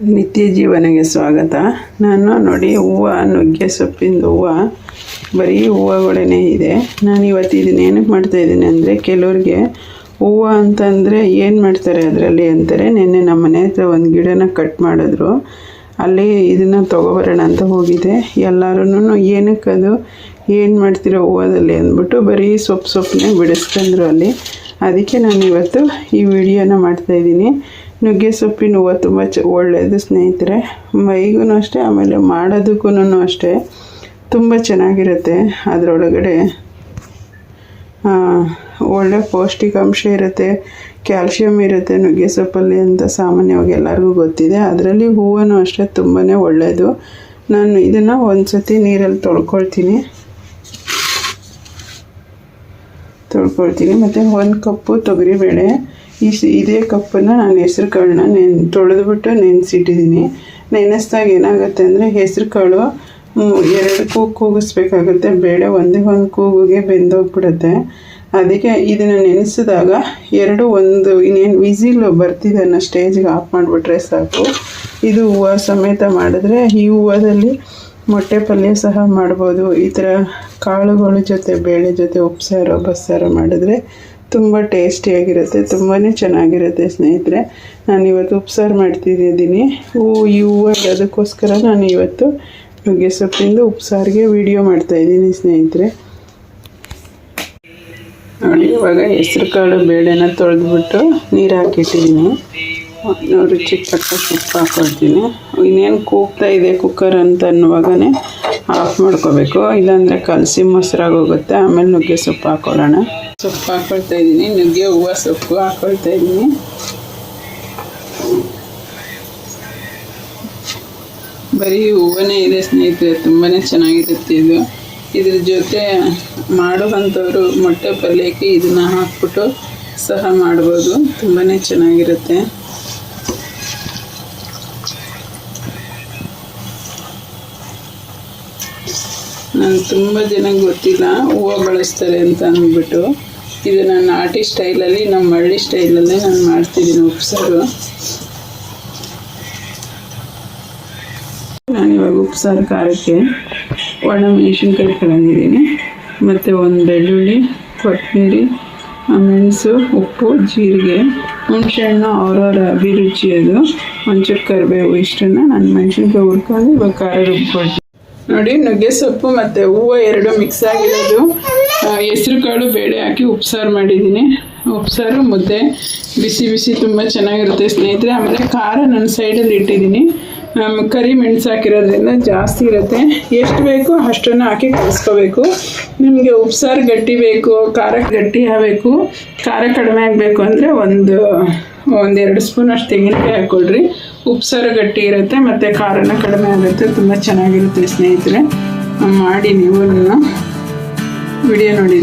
ನಿತ್ಯ ಜೀವನಗೆ ಸ್ವಾಗತ. ನಾನು ನೋಡಿ ಹೂವು, ನುಗ್ಗೆ, ಸೊಪ್ಪಿಂದು ಹೂವು, ಬರೀ ಹೂವುಗಳೇ ಇದೆ. ನಾನು ಇವತ್ತು ಇದನ್ನ ಏನಕ್ಕೆ ಮಾಡ್ತಾಯಿದ್ದೀನಿ ಅಂದರೆ, ಕೆಲವ್ರಿಗೆ ಹೂವು ಅಂತಂದರೆ ಏನು ಮಾಡ್ತಾರೆ ಅದರಲ್ಲಿ ಅಂತಾರೆ, ನಿನ್ನೆ ನಮ್ಮ ಮನೆ ಹತ್ರ ಒಂದು ಗಿಡನ ಕಟ್ ಮಾಡಿದ್ರು. ಅಲ್ಲಿ ಇದನ್ನು ತೊಗೊಬರೋಣ ಅಂತ ಹೋಗಿದೆ. ಎಲ್ಲರೂ ಏನಕ್ಕದು ಏನು ಮಾಡ್ತಿರೋ ಹೂವದಲ್ಲಿ ಅಂದ್ಬಿಟ್ಟು ಬರೀ ಸೊಪ್ಪು ಸೊಪ್ಪನ್ನೇ ಬಿಡಿಸ್ಕೊಂಡ್ರು ಅಲ್ಲಿ. ಅದಕ್ಕೆ ನಾನು ಇವತ್ತು ಈ ವಿಡಿಯೋನ ಮಾಡ್ತಾಯಿದ್ದೀನಿ ನುಗ್ಗೆ ಸೊಪ್ಪಿನ ಹೂವು ತುಂಬ ಚ ಒಳ್ಳೆಯದು ಸ್ನೇಹಿತರೆ. ಮೈಗೂ ಅಷ್ಟೇ, ಆಮೇಲೆ ಮಾಡೋದಕ್ಕೂ ಅಷ್ಟೇ. ತುಂಬ ಚೆನ್ನಾಗಿರುತ್ತೆ ಅದರೊಳಗಡೆ. ಒಳ್ಳೆ ಪೌಷ್ಟಿಕಾಂಶ ಇರುತ್ತೆ. ಕ್ಯಾಲ್ಶಿಯಂ ಇರುತ್ತೆ ನುಗ್ಗೆ ಸೊಪ್ಪಲ್ಲಿ ಅಂತ ಸಾಮಾನ್ಯವಾಗಿ ಎಲ್ಲರಿಗೂ ಗೊತ್ತಿದೆ. ಅದರಲ್ಲಿ ಹೂವು ಅಷ್ಟೇ ತುಂಬಾ ಒಳ್ಳೆಯದು. ನಾನು ಇದನ್ನು ಒಂದು ಸತಿ ನೀರಲ್ಲಿ ತೊಳ್ಕೊಳ್ತೀನಿ. ತೊಳ್ಕೊಳ್ತೀನಿ. ಮತ್ತು ಒಂದು ಕಪ್ಪು ತೊಗರಿಬೇಳೆ. ಈ ಇದೇ ಕಪ್ಪನ್ನು ನಾನು ಹೆಸ್ರು ಕಾಳನ್ನ ನೆನ್ ತೊಳೆದ್ಬಿಟ್ಟು ನೆನೆಸಿಟ್ಟಿದ್ದೀನಿ. ನೆನೆಸ್ದಾಗ ಏನಾಗುತ್ತೆ ಅಂದರೆ ಹೆಸ್ರು ಕಾಳು ಎರಡು ಕೂಗು ಕೂಗಿಸ್ಬೇಕಾಗುತ್ತೆ. ಬೇಳೆ ಒಂದೇ ಒಂದು ಕೂಗುಗೆ ಬೆಂದೋಗ್ಬಿಡುತ್ತೆ. ಅದಕ್ಕೆ ಇದನ್ನು ನೆನೆಸಿದಾಗ ಎರಡು ಒಂದು, ಇನ್ನೇನು ವಿಸಿಲು ಬರ್ತಿದೆ ಅನ್ನೋ ಸ್ಟೇಜ್ಗೆ ಆಫ್ ಮಾಡಿಬಿಟ್ರೆ ಸಾಕು. ಇದು ಹೂವು ಸಮೇತ ಮಾಡಿದ್ರೆ ಈ ಹೂವದಲ್ಲಿ ಮೊಟ್ಟೆ ಪಲ್ಯ ಸಹ ಮಾಡ್ಬೋದು. ಈ ಥರ ಕಾಳುಗಳ ಜೊತೆ, ಬೇಳೆ ಜೊತೆ ಉಪ್ಸಾರು, ಬಸ್ಸಾರು ಮಾಡಿದ್ರೆ ತುಂಬ ಟೇಸ್ಟಿಯಾಗಿರುತ್ತೆ ತುಂಬಾ ಚೆನ್ನಾಗಿರುತ್ತೆ ಸ್ನೇಹಿತರೆ. ನಾನು ಇವತ್ತು ಉಪ್ಸಾರು ಮಾಡ್ತಿದ್ದೀನಿ ಹೂವು ಈ ಹೂವು ಅದಕ್ಕೋಸ್ಕರ ನಾನು ಇವತ್ತು ನುಗ್ಗೆ ಸೊಪ್ಪಿಂದ ಉಪ್ಸಾರಿಗೆ ವೀಡಿಯೋ ಮಾಡ್ತಾಯಿದ್ದೀನಿ ಸ್ನೇಹಿತರೆ. ನೋಡಿ, ಇವಾಗ ಹೆಸ್ರು ಕಾಳು ಬೇಳೆನ ತೊಳೆದ್ಬಿಟ್ಟು ನೀರು ಹಾಕಿಟ್ಟಿದ್ದೀನಿ. ರುಚಿಗೆ ತಕ್ಕ ಸೊಪ್ಪು ಹಾಕೊಳ್ತೀನಿ ಇನ್ನೇನು ಕೂಗ್ತಾ ಇದೆ ಕುಕ್ಕರ್ ಅಂತ ಅನ್ನುವಾಗನೇ ಆಫ್ ಮಾಡ್ಕೋಬೇಕು. ಇಲ್ಲಾಂದರೆ ಕಲಸಿ ಮೊಸರಾಗೋಗುತ್ತೆ ಆಮೇಲೆ ನುಗ್ಗೆ ಸೊಪ್ಪು ಹಾಕೊಳ್ಳೋಣ. ಸೊಪ್ಪು ಹಾಕೊಳ್ತಾ ಇದ್ದೀನಿ. ನುಗ್ಗೆ ಹೂವು ಸೊಪ್ಪು ಹಾಕೊಳ್ತಾ ಇದ್ದೀನಿ. ಬರೀ ಹೂವನೇ ಇದೆ ಸ್ನೇಹಿತರೆ. ತುಂಬಾ ಚೆನ್ನಾಗಿರುತ್ತೆ ಇದು. ಇದ್ರ ಜೊತೆ ಮಾಡುವಂಥವ್ರು ಮೊಟ್ಟೆ ಪಲ್ಯಕ್ಕೆ ಇದನ್ನು ಹಾಕ್ಬಿಟ್ಟು ಸಹ ಮಾಡ್ಬೋದು. ತುಂಬಾ ಚೆನ್ನಾಗಿರುತ್ತೆ. ನಾನು ತುಂಬ ಜನ ಗೊತ್ತಿಲ್ಲ, ಹೂವು ಬಳಸ್ತಾರೆ ಅಂತ ಅಂದ್ಬಿಟ್ಟು. ಇದು ನನ್ನ ನಾಟಿ ಸ್ಟೈಲಲ್ಲಿ, ನಮ್ಮ ಹಳ್ಳಿ ಸ್ಟೈಲಲ್ಲೇ ನಾನು ಮಾಡ್ತಿದ್ದೀನಿ ಉಪ್ಸಾರು. ನಾನು ಇವಾಗ ಉಪ್ಸಾರು ಖಾರಕ್ಕೆ ಒಣ ಮೆಣಸಿನ್ಕಾಯಿ ತಗೊಂಡಿದ್ದೀನಿ. ಮತ್ತು ಒಂದು ಬೆಳ್ಳುಳ್ಳಿ, ಕೊತ್ತಂಬರಿ ಮೆಣಸು, ಉಪ್ಪು, ಜೀರಿಗೆ, ಹುಣಸೆಹಣ್ಣು, ಅವರವರ ಅಭಿರುಚಿ ಅದು. ಒಂಚೂರು ಕರಿಬೇವು ಇಷ್ಟನ್ನು ನಾನು ಮೆಣಸಿನ್ಕಾಯಿ ಹುರ್ಕೊಂಡು ಇವಾಗ ಖಾರ ರುಬ್ಕೊಳ್ತೀನಿ. ನೋಡಿ, ನುಗ್ಗೆ ಸೊಪ್ಪು ಮತ್ತು ಹೂವು ಎರಡು ಮಿಕ್ಸ್ ಆಗಿರೋದು. ಹೆಸ್ರು ಕಾಳು ಬೇಳೆ ಹಾಕಿ ಉಪ್ಸಾರು ಮಾಡಿದ್ದೀನಿ. ಉಪ್ಸಾರು ಮುದ್ದೆ ಬಿಸಿ ಬಿಸಿ ತುಂಬ ಚೆನ್ನಾಗಿರುತ್ತೆ ಸ್ನೇಹಿತರೆ. ಆಮೇಲೆ ಖಾರ ನನ್ನ ಸೈಡಲ್ಲಿ ಇಟ್ಟಿದ್ದೀನಿ. ಕರಿ ಮೆಣಸು ಹಾಕಿರೋದ್ರಿಂದ ಜಾಸ್ತಿ ಇರುತ್ತೆ. ಎಷ್ಟು ಬೇಕೋ ಅಷ್ಟನ್ನು ಹಾಕಿ ಕಲಿಸ್ಕೋಬೇಕು ನಿಮಗೆ ಉಪ್ಸಾರು ಗಟ್ಟಿ ಬೇಕು, ಖಾರ ಗಟ್ಟಿ ಆಗಬೇಕು ಖಾರ ಕಡಿಮೆ ಆಗಬೇಕು ಅಂದರೆ ಒಂದು, ಒಂದೆರಡು ಸ್ಪೂನ್ ಅಷ್ಟು ತೆಂಗಿನಕಾಯಿ ಹಾಕ್ಕೊಳ್ರಿ. ಉಪ್ಸಾರು ಗಟ್ಟಿ ಇರುತ್ತೆ ಮತ್ತು ಖಾರನ ಕಡಿಮೆ ಆಗುತ್ತೆ, ತುಂಬ ಚೆನ್ನಾಗಿರುತ್ತೆ ಸ್ನೇಹಿತರೆ. ಮಾಡಿ ನೀವು ವಿಡಿಯೋ ನೋಡಿ